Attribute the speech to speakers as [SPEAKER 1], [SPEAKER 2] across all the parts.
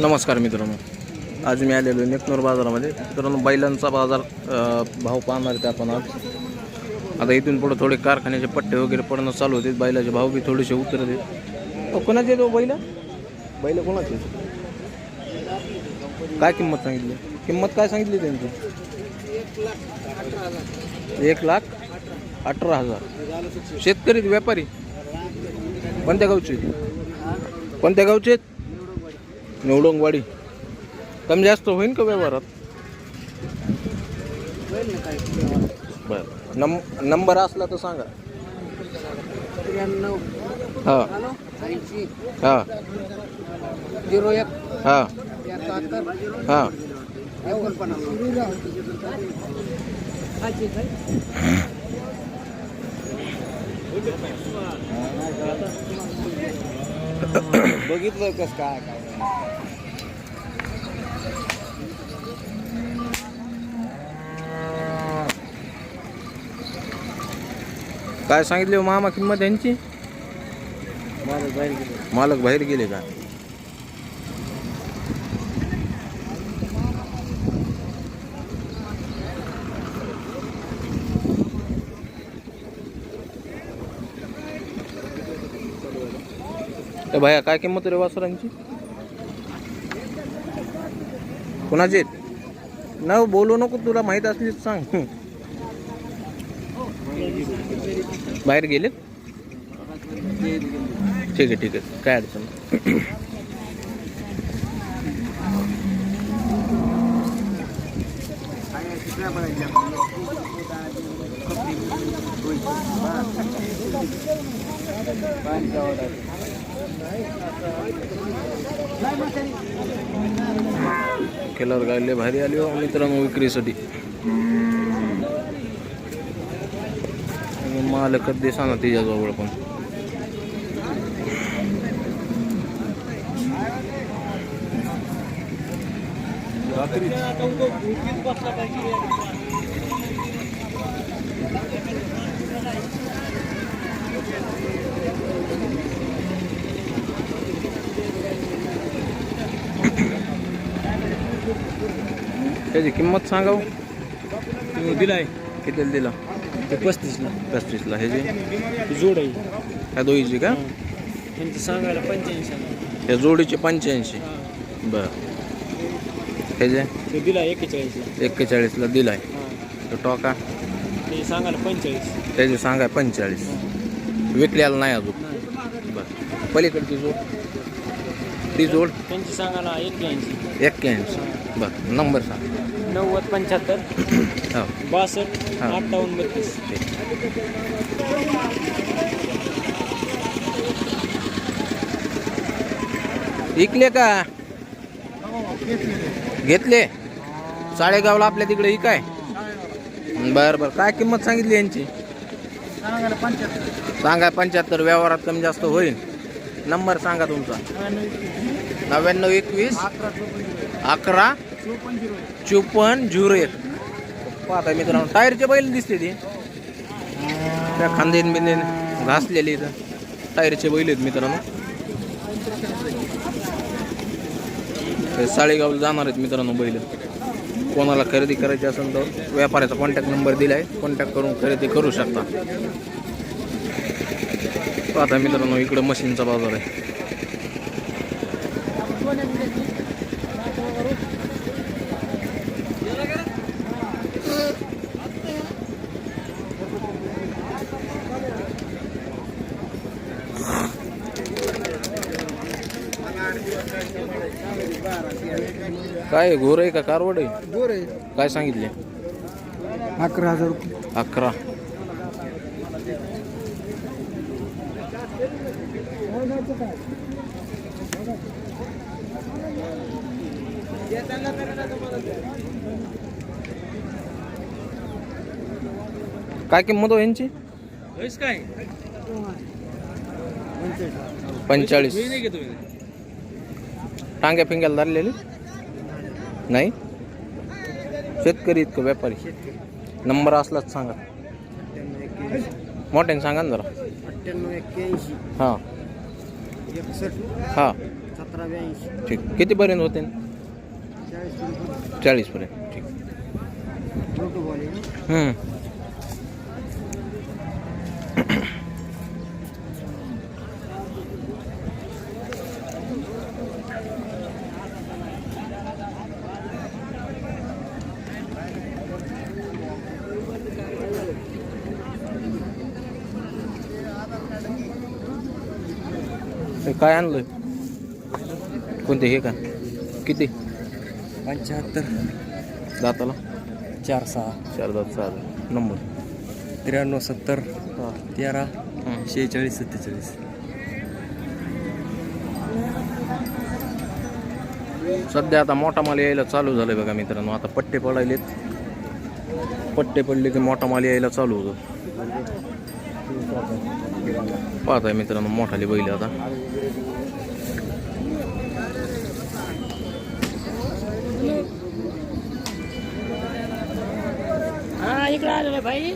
[SPEAKER 1] नमस्कार मित्रांनो. आज मी आलेलो आहे नेकनूर बाजारामध्ये. मित्रांनो बैलांचा बाजार भाव पाहणार आहेत आपण आज. आता इथून पुढे थोडे कारखान्याचे पट्टे वगैरे पडणं चालू होते. बैलाचे भाव बी थोडेसे उतरत आहेत अ, कोणाचे तो बैल? बैल कोणाचे? काय किंमत सांगितली? किंमत काय सांगितली त्यांची? एक लाख अठरा हजार. शेतकरी व्यापारी. कोणत्या गावचे कोणत्या गावचे निवडोंगवाडी. कमी जास्त होईल का व्यवहारात? बर. नम नंबर असला तर सांगा.
[SPEAKER 2] त्र्याण्णव.
[SPEAKER 1] हां.
[SPEAKER 2] ऐंशी.
[SPEAKER 1] हां.
[SPEAKER 2] झिरो एक.
[SPEAKER 1] हां. हां.
[SPEAKER 2] बघितलं कस काय काय
[SPEAKER 1] काय सांगितले हो मामा किंमत यांची?
[SPEAKER 2] माझं बाहेर गेलं.
[SPEAKER 1] मालक बाहेर गेले का? भैया काय किंमत रे वासरांची? कोणाचे न बोलू नको तुला माहीत असली तर सांग. बाहेर गेले ठीक आहे ठीक आहे. काय अडचण नाही. केल्यावर गायले भारी आली हो मित्रांनो विक्रीसाठी. आणि मालक दिसा ना तिच्याजवळ पण. त्याची किंमत सांगा हो.
[SPEAKER 2] तुम्ही दिलाय.
[SPEAKER 1] कितीला दिला?
[SPEAKER 2] ते पस्तीसला
[SPEAKER 1] पस्तीसला ह्याची
[SPEAKER 2] जोड आहे.
[SPEAKER 1] ह्या दोईची का?
[SPEAKER 2] त्यांचं सांगायला पंच्याऐंशी
[SPEAKER 1] ह्या जोडीचे पंच्याऐंशी. बर. ह्याचे
[SPEAKER 2] ते दिला एक्केचाळीसला
[SPEAKER 1] एक्केचाळीसला दिलाय.
[SPEAKER 2] हां.
[SPEAKER 1] तो टोका?
[SPEAKER 2] ते सांगायला पंचेचाळीस
[SPEAKER 1] त्याचे सांगाय पंचेचाळीस विकल्याला नाही अजून. बर. पलीकडची जोड? ती जोड?
[SPEAKER 2] त्यांची सांगायला एक्क्याऐंशी.
[SPEAKER 1] एक्क्याऐंशी. बर नंबर सांग.
[SPEAKER 2] नव्वद पंच्याहत्तर.
[SPEAKER 1] हो.
[SPEAKER 2] बासष्ट
[SPEAKER 1] हां.
[SPEAKER 2] अठ्ठावन्न बत्तीस.
[SPEAKER 1] इकले का? घेतले? साडेगावला आपल्या तिकडे इकाय बर बर. काय किंमत सांगितली यांची? सांगा पंच्याहत्तर. व्यवहारात कमी जास्त होईल. नंबर सांगा तुमचा. नव्याण्णव एकवीस. अकरा. चोपन्न झिरो एक. पाहता मित्रांनो टायरचे बैल दिसते ती. त्या खांदेन बिंदेन घासलेली इथं. टायरचे बैल आहेत मित्रांनो. साळेगावला जाणार आहेत मित्रांनो बैल. कोणाला खरेदी करायची असेल तर व्यापाऱ्याचा कॉन्टॅक्ट नंबर दिला आहे कॉन्टॅक्ट करून खरेदी करू शकता. पाहता मित्रांनो इकडं मशीनचा बाजार आहे. काय घोर आहे का? कारवड आहे?
[SPEAKER 2] बोर आहे.
[SPEAKER 1] काय सांगितले?
[SPEAKER 2] अकरा हजार रुपये.
[SPEAKER 1] अकरा. काय किंमत हो यांची?
[SPEAKER 2] काय?
[SPEAKER 1] पंचेचाळीस. टांग्या फिंग्याला धरलेली? नाही? शेतकरी इतकं व्यापारी. नंबर असलाच सांगा. मोठ्याने सांगा ना जरा.
[SPEAKER 2] अठ्ठ्याण्णव एक्क्याऐंशी.
[SPEAKER 1] हां. हां.
[SPEAKER 2] सतरा अकरा ब्याऐंशी
[SPEAKER 1] ठीक. कितीपर्यंत होते? चाळीसपर्यंत ठीक. हम्म. काय आणलं कोणते हे का? किती?
[SPEAKER 2] पंच्याहत्तर.
[SPEAKER 1] दाताला?
[SPEAKER 2] चार सहा.
[SPEAKER 1] चार दात सहा नंबर.
[SPEAKER 2] त्र्याण्णव सत्तर.
[SPEAKER 1] हां.
[SPEAKER 2] तेरा.
[SPEAKER 1] हं.
[SPEAKER 2] शेहेचाळीस सत्तेचाळीस.
[SPEAKER 1] सध्या आता मोठा माल यायला चालू झालाय बघा मित्रांनो. आता पट्टे पडायलेत. पट्टे पडले की मोठा माल यायला चालू होतो. पाहताय मित्रांनो मोठाले बैल आता.
[SPEAKER 2] हा इकडे आलेलं भाई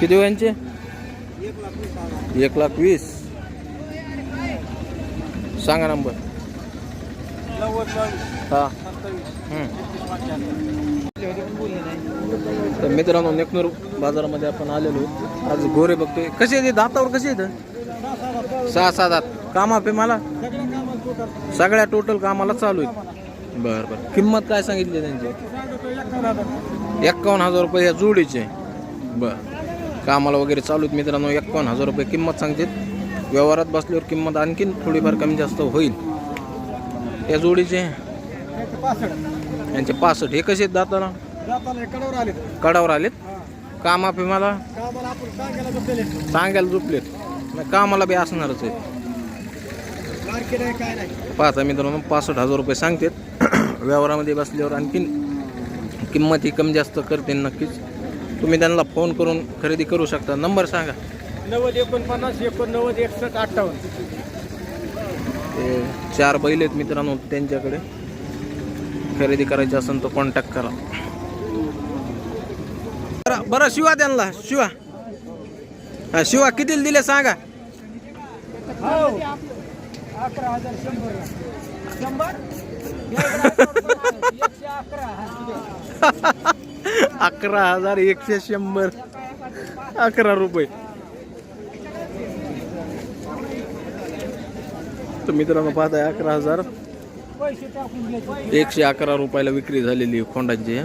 [SPEAKER 1] किती वयांचे एक लाख वीस सांगा नंबर हा हम्म. तर मित्रांनो नेकनूर बाजारामध्ये आपण आलेलो आज गोरे बघतोय. कसे येते दातावर कसे येतं सहा सहा दात कामा पे मला? सगळ्या टोटल कामाला चालू आहेत. बर बर. किंमत काय सांगितली त्यांची? एक्कावन्न हजार रुपये या जोडीचे बर. कामाला वगैरे चालू आहेत मित्रांनो एक्कावन्न हजार रुपये किंमत सांगते व्यवहारात बसल्यावर किंमत आणखीन थोडीफार कमी जास्त होईल. या जोडीचे यांचे पासष्ट हे कसे आहेत दाताला?
[SPEAKER 2] कडावर आले
[SPEAKER 1] कडावर आलेत? कामा मला
[SPEAKER 2] कामाला आपण सांगायला बसलेले
[SPEAKER 1] झोपलेत. नाही, कामाला बी असणारच आहेत.
[SPEAKER 2] मार्केट आहे काय नाही.
[SPEAKER 1] पाहता मित्रांनो पासष्ट हजार रुपये सांगतात. व्यवहारामध्ये बसल्यावर आणखीन किंमत ही कमी जास्त करते नक्कीच. तुम्ही त्यांना फोन करून खरेदी करू शकता. नंबर सांगा.
[SPEAKER 2] नव्वद एकोणपन्नास एकोणनव्वद एकसष्ट अठ्ठावन्न.
[SPEAKER 1] ते चार बैल आहेत मित्रांनो त्यांच्याकडे. खरेदी करायची असेल तर कॉन्टॅक्ट करा. बरं बरं शिवा त्यांना शिवा. हा शिवा कितीला दिले सांगा?
[SPEAKER 2] अकरा हजार एकशे
[SPEAKER 1] शंभर. अकरा रुपये. तर मित्रांनो पाहताय अकरा हजार. एकशे अकरा रुपयाला विक्री झालेली खोंडांची.